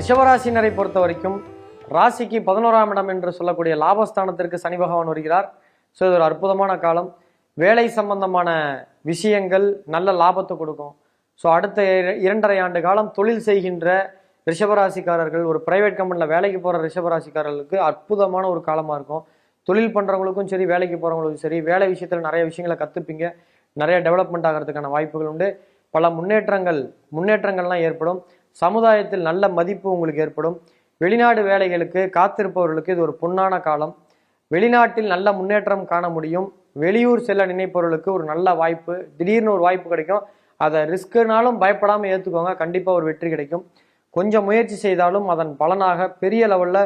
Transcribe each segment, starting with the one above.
ரிஷபராசினரை பொறுத்த வரைக்கும் ராசிக்கு பதினோராம் இடம் என்று சொல்லக்கூடிய லாபஸ்தானத்திற்கு சனி பகவான் வருகிறார். ஸோ இது ஒரு அற்புதமான காலம். வேலை சம்பந்தமான விஷயங்கள் நல்ல லாபத்தை கொடுக்கும். ஸோ அடுத்த இர- இரண்டரை ஆண்டு காலம் தொழில் செய்கின்ற ரிஷபராசிக்காரர்கள் ஒரு பிரைவேட் கம்பெனியில் வேலைக்கு போகிற ரிஷபராசிக்காரர்களுக்கு அற்புதமான ஒரு காலமாக இருக்கும். தொழில் பண்ணுறவங்களுக்கும் சரி வேலைக்கு போகிறவங்களுக்கும் சரி வேலை விஷயத்தில் நிறைய விஷயங்களை கற்றுப்பீங்க நிறைய டெவலப்மெண்ட் ஆகிறதுக்கான வாய்ப்புகள் உண்டு. பல முன்னேற்றங்கள் முன்னேற்றங்கள்லாம் ஏற்படும். சமுதாயத்தில் நல்ல மதிப்பு உங்களுக்கு ஏற்படும். வெளிநாடு வேலைகளுக்கு காத்திருப்பவர்களுக்கு இது ஒரு பொன்னான காலம். வெளிநாட்டில் நல்ல முன்னேற்றம் காண முடியும். வெளியூர் செல்ல நினைப்பவர்களுக்கு ஒரு நல்ல வாய்ப்பு. திடீர்னு ஒரு வாய்ப்பு கிடைக்கும். அதை ரிஸ்க்குனாலும் பயப்படாமல் ஏற்றுக்கோங்க கண்டிப்பாக ஒரு வெற்றி கிடைக்கும். கொஞ்சம் முயற்சி செய்தாலும் அதன் பலனாக பெரிய லெவலில்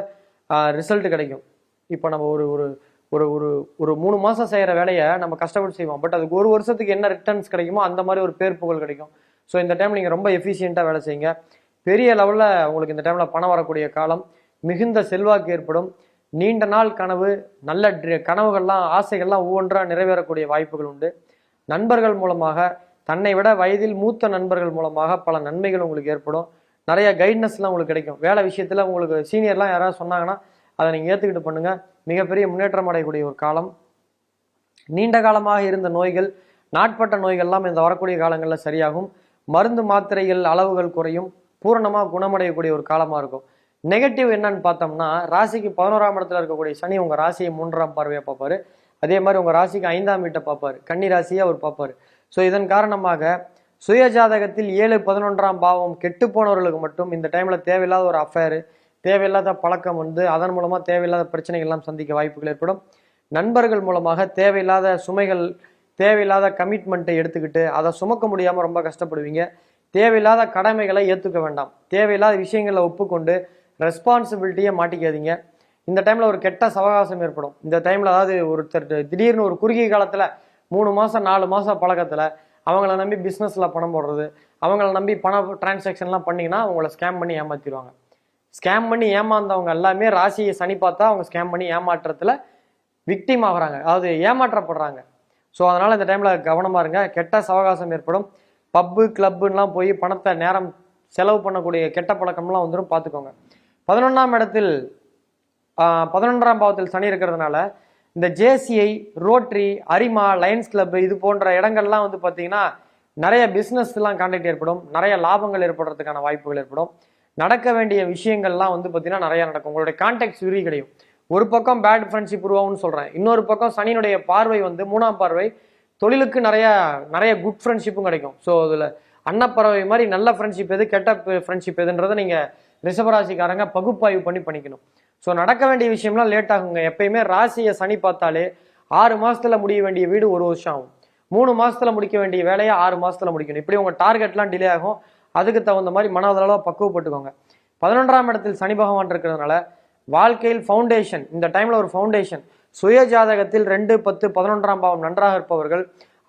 ரிசல்ட் கிடைக்கும். இப்போ நம்ம ஒரு ஒரு ஒரு ஒரு ஒரு மூணு மாதம் செய்கிற வேலையை நம்ம கஷ்டப்பட்டு செய்வோம். பட் அதுக்கு ஒரு வருஷத்துக்கு என்ன ரிட்டர்ன்ஸ் கிடைக்குமோ அந்த மாதிரி ஒரு பேர் புகழ் கிடைக்கும். ஸோ இந்த டைம் நீங்கள் ரொம்ப எஃபிஷியண்ட்டாக வேலை செய்யுங்க. பெரிய லெவலில் உங்களுக்கு இந்த டைமில் பணம் வரக்கூடிய காலம் மிகுந்த செல்வாக்கு ஏற்படும். நீண்ட நாள் கனவு நல்ல கனவுகள்லாம் ஆசைகள்லாம் ஒவ்வொன்றாக நிறைவேறக்கூடிய வாய்ப்புகள் உண்டு. நண்பர்கள் மூலமாக தன்னை விட வயதில் மூத்த நண்பர்கள் மூலமாக பல நன்மைகள் உங்களுக்கு ஏற்படும். நிறைய கைட்னஸ்லாம் உங்களுக்கு கிடைக்கும். வேலை விஷயத்தில் உங்களுக்கு சீனியர்லாம் யாராவது சொன்னாங்கன்னா அதை நீங்கள் ஏற்றுக்கிட்டு பண்ணுங்கள் மிகப்பெரிய முன்னேற்றம் அடையக்கூடிய ஒரு காலம். நீண்ட காலமாக இருந்த நோய்கள் நாட்பட்ட நோய்கள்லாம் இந்த வரக்கூடிய காலங்களில் சரியாகும். மருந்து மாத்திரைகள் அளவுகள் குறையும். பூரணமாக குணமடையக்கூடிய ஒரு காலமாக இருக்கும். நெகட்டிவ் என்னன்னு பார்த்தோம்னா ராசிக்கு பதினோராம் இடத்துல இருக்கக்கூடிய சனி உங்கள் ராசியை மூன்றாம் பார்வையாக பார்ப்பார். அதே மாதிரி உங்கள் ராசிக்கு ஐந்தாம் வீட்டை பார்ப்பார். கன்னி ராசியை அவர் பார்ப்பாரு. ஸோ இதன் காரணமாக சுய ஜாதகத்தில் ஏழு பதினொன்றாம் பாவம் கெட்டு போனவர்களுக்கு மட்டும் இந்த டைமில் தேவையில்லாத ஒரு அஃபேரு தேவையில்லாத பழக்கம் வந்து அதன் மூலமாக தேவையில்லாத பிரச்சனைகள் எல்லாம் சந்திக்க வாய்ப்புகள் ஏற்படும். நண்பர்கள் மூலமாக தேவையில்லாத சுமைகள் தேவையில்லாத கமிட்மெண்ட்டை எடுத்துக்கிட்டு அதை சுமக்க முடியாமல் ரொம்ப கஷ்டப்படுவீங்க. தேவையில்லாத கடமைகளை ஏற்றுக்க வேண்டாம். தேவையில்லாத விஷயங்களை ஒப்புக்கொண்டு ரெஸ்பான்சிபிலிட்டியை மாட்டிக்காதீங்க. இந்த டைமில் ஒரு கெட்ட சவகாசம் ஏற்படும். இந்த டைமில் அதாவது ஒருத்தர் திடீர்னு ஒரு குறுகிய காலத்தில் மூணு மாதம் நாலு மாதம் பழக்கத்தில் அவங்கள நம்பி பிஸ்னஸில் பணம் போடுறது அவங்கள நம்பி பண டிரான்சாக்ஷன்லாம் பண்ணிங்கன்னா அவங்கள ஸ்கேம் பண்ணி ஏமாற்றிடுவாங்க ஸ்கேம் பண்ணி ஏமாந்தவங்க எல்லாமே ராசியை சனி பார்த்தா அவங்க ஸ்கேம் பண்ணி ஏமாற்றத்தில் விக்டிம் ஆகுறாங்க. அதாவது ஏமாற்றப்படுறாங்க. ஸோ அதனால் இந்த டைமில் கவனமாக இருங்க. கெட்ட சவகாசம் ஏற்படும். பப்பு கிளப்புலாம் போய் பணத்தை நேரம் செலவு பண்ணக்கூடிய கெட்ட பழக்கம்லாம் வந்துடும் பார்த்துக்கோங்க. பதினொன்றாம் இடத்தில் பதினொன்றாம் பாவத்தில் சனி இருக்கிறதுனால இந்த ஜேசிஐ ரோட்ரி அரிமா லயன்ஸ் கிளப் இது போன்ற இடங்கள்லாம் வந்து பார்த்தீங்கன்னா நிறைய பிஸ்னஸ்லாம் கான்டாக்ட் ஏற்படும். நிறைய லாபங்கள் ஏற்படுறதுக்கான வாய்ப்புகள் ஏற்படும். நடக்க வேண்டிய விஷயங்கள்லாம் வந்து பார்த்தீங்கன்னா நிறைய நடக்கும். உங்களுடைய கான்டாக்ட்ஸ் விரி கிடையும் ஒரு பக்கம் பேட் ஃப்ரெண்ட்ஷிப் உருவாகும்னு சொல்கிறேன் இன்னொரு பக்கம் சனியினுடைய பார்வை வந்து மூணாம் பார்வை தொழிலுக்கு நிறையா நிறைய குட் ஃப்ரெண்ட்ஷிப்பும் கிடைக்கும். ஸோ அதில் அன்னப்பறவை மாதிரி நல்ல ஃப்ரெண்ட்ஷிப் எது கெட்ட ஃப்ரெண்ட்ஷிப் எதுன்றதை நீங்கள் ரிஷபராசிக்காரங்க பகுப்பாய்வு பண்ணி பண்ணிக்கணும். ஸோ நடக்க வேண்டிய விஷயம்லாம் லேட் ஆகுங்க. எப்பயுமே ராசியை சனி பார்த்தாலே ஆறு மாதத்தில் முடிய வேண்டிய வீடு ஒரு வருஷம் ஆகும். மூணு மாதத்தில் முடிக்க வேண்டிய வேலையை ஆறு மாதத்தில் முடிக்கணும். இப்படி உங்கள் டார்கெட்லாம் டிலே ஆகும். அதுக்கு தகுந்த மாதிரி மனதளவு பக்குவப்பட்டுக்கோங்க. பதினொன்றாம் இடத்தில் சனி பகவான் இருக்கிறதுனால வாழ்க்கையில் ஃபவுண்டேஷன் இந்த டைமில் ஒரு ஃபவுண்டேஷன் சுய ஜாதகத்தில் ரெண்டு பத்து பதினொன்றாம் பாவம் நன்றாக இருப்பவர்கள்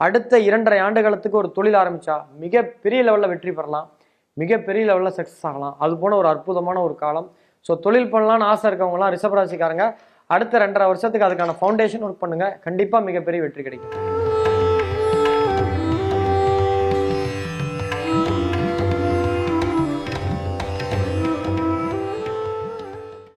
அடுத்த இரண்டரை ஆண்டுகளுக்கு ஒரு தொழில் ஆரம்பிச்சா மிகப்பெரிய லெவலில் வெற்றி பெறலாம். மிகப்பெரிய லெவலில் சக்ஸஸ் ஆகலாம். அது போன ஒரு அற்புதமான ஒரு காலம். ஸோ தொழில் பண்ணலாம்னு ஆசை இருக்கவங்கலாம் ரிஷபராசிக்காரங்க அடுத்த ரெண்டரை வருஷத்துக்கு அதுக்கான ஃபவுண்டேஷன் ஒர்க் பண்ணுங்கள் கண்டிப்பாக மிகப்பெரிய வெற்றி கிடைக்கும்.